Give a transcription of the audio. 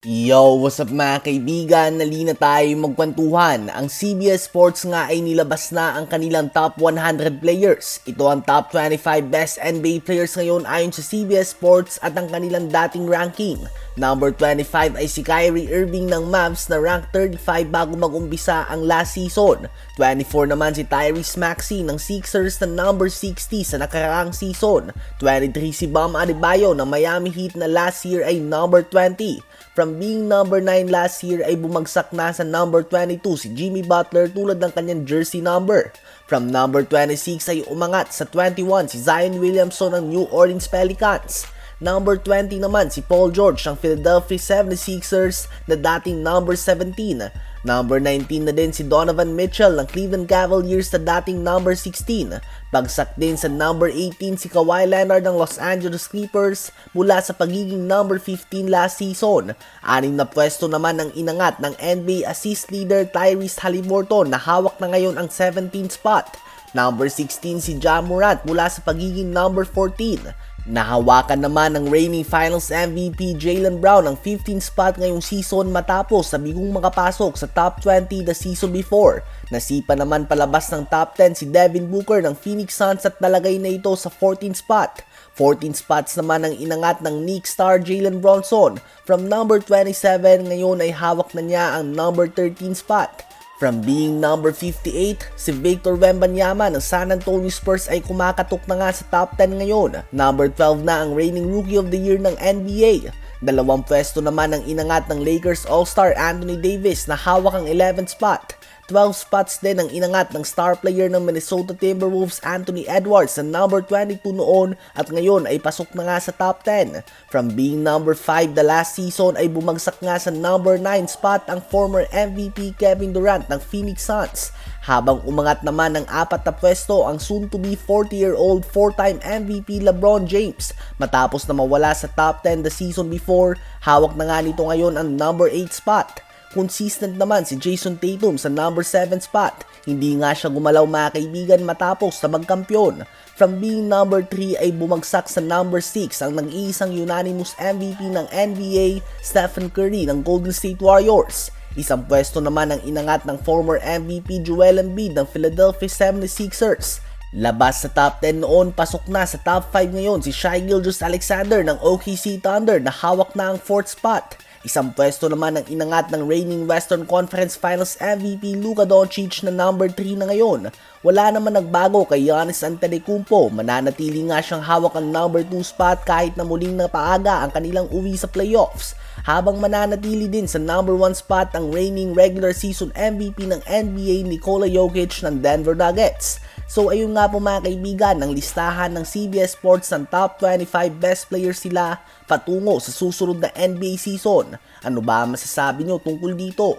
Yo, what's up mga kaibigan? Nalina tayo magkwentuhan. Ang CBS Sports nga ay nilabas na ang kanilang top 100 players. Ito ang top 25 best NBA players ngayon ayon sa CBS Sports at ang kanilang dating ranking. Number 25 ay si Kyrie Irving ng Mavs na rank 35 bago mag-umpisa ang last season. 24 naman si Tyrese Maxey ng Sixers na number 60 sa nakaraang season. 23 si Bam Adebayo ng Miami Heat na last year ay number 20. From being number 9 last year ay bumagsak na sa number 22 si Jimmy Butler tulad ng kanyang jersey number. From number 26 ay umangat sa 21 si Zion Williamson ng New Orleans Pelicans. Number 20 naman si Paul George ng Philadelphia 76ers na dating number 17. Number 19 na din si Donovan Mitchell ng Cleveland Cavaliers na dating number 16. Bagsak din sa number 18 si Kawhi Leonard ng Los Angeles Clippers mula sa pagiging number 15 last season. Anim na pwesto naman ang inangat ng NBA assist leader Tyrese Halliburton na hawak na ngayon ang 17th spot. Number 16 si Ja Morant mula sa pagiging number 14. Nahawakan naman ng reigning finals MVP Jalen Brown ang 15th spot ngayong season matapos sa bigong makapasok sa top 20 the season before. Nasipa naman palabas ng top 10 si Devin Booker ng Phoenix Suns at nalagay na ito sa 14th spot. 14 spots naman ang inangat ng Knicks star Jalen Bronson. From number 27 ngayon ay hawak na niya ang number 13 spot. From being number 58, si Victor Wembanyama ng San Antonio Spurs ay kumakatok na nga sa top 10 ngayon. Number 12 na ang reigning Rookie of the Year ng NBA. Dalawang pwesto naman ang inangat ng Lakers All-Star Anthony Davis na hawak ang 11th spot. 12 spots din ang inangat ng star player ng Minnesota Timberwolves Anthony Edwards na number 22 noon at ngayon ay pasok na nga sa top 10. From being number 5 the last season ay bumagsak nga sa number 9 spot ang former MVP Kevin Durant ng Phoenix Suns. Habang umangat naman ng apat na pwesto ang soon-to-be 40-year-old four-time MVP LeBron James. Matapos na mawala sa top 10 the season before, hawak na nga nito ngayon ang number 8 spot. Consistent naman si Jason Tatum sa number 7 spot. Hindi nga siya gumalaw mga kaibigan matapos na magkampiyon. From being number 3 ay bumagsak sa number 6 ang nag-iisang unanimous MVP ng NBA, Stephen Curry ng Golden State Warriors. Isang pwesto naman ang inangat ng former MVP Joel Embiid ng Philadelphia 76ers. Labas sa top 10 noon, pasok na sa top 5 ngayon si Shai Gilgeous Alexander ng OKC Thunder na hawak na ang 4th spot. Isang pwesto naman ang inangat ng reigning Western Conference Finals MVP Luka Doncic na number 3 na ngayon. Wala naman nagbago kay Giannis Antetokounmpo, mananatili nga siyang hawak ang number 2 spot kahit na muling napaaga ang kanilang uwi sa playoffs. Habang mananatili din sa number 1 spot ang reigning regular season MVP ng NBA Nikola Jokic ng Denver Nuggets. So ayun nga po mga kaibigan ang listahan ng CBS Sports ng top 25 best players sila patungo sa susunod na NBA season. Ano ba masasabi nyo tungkol dito?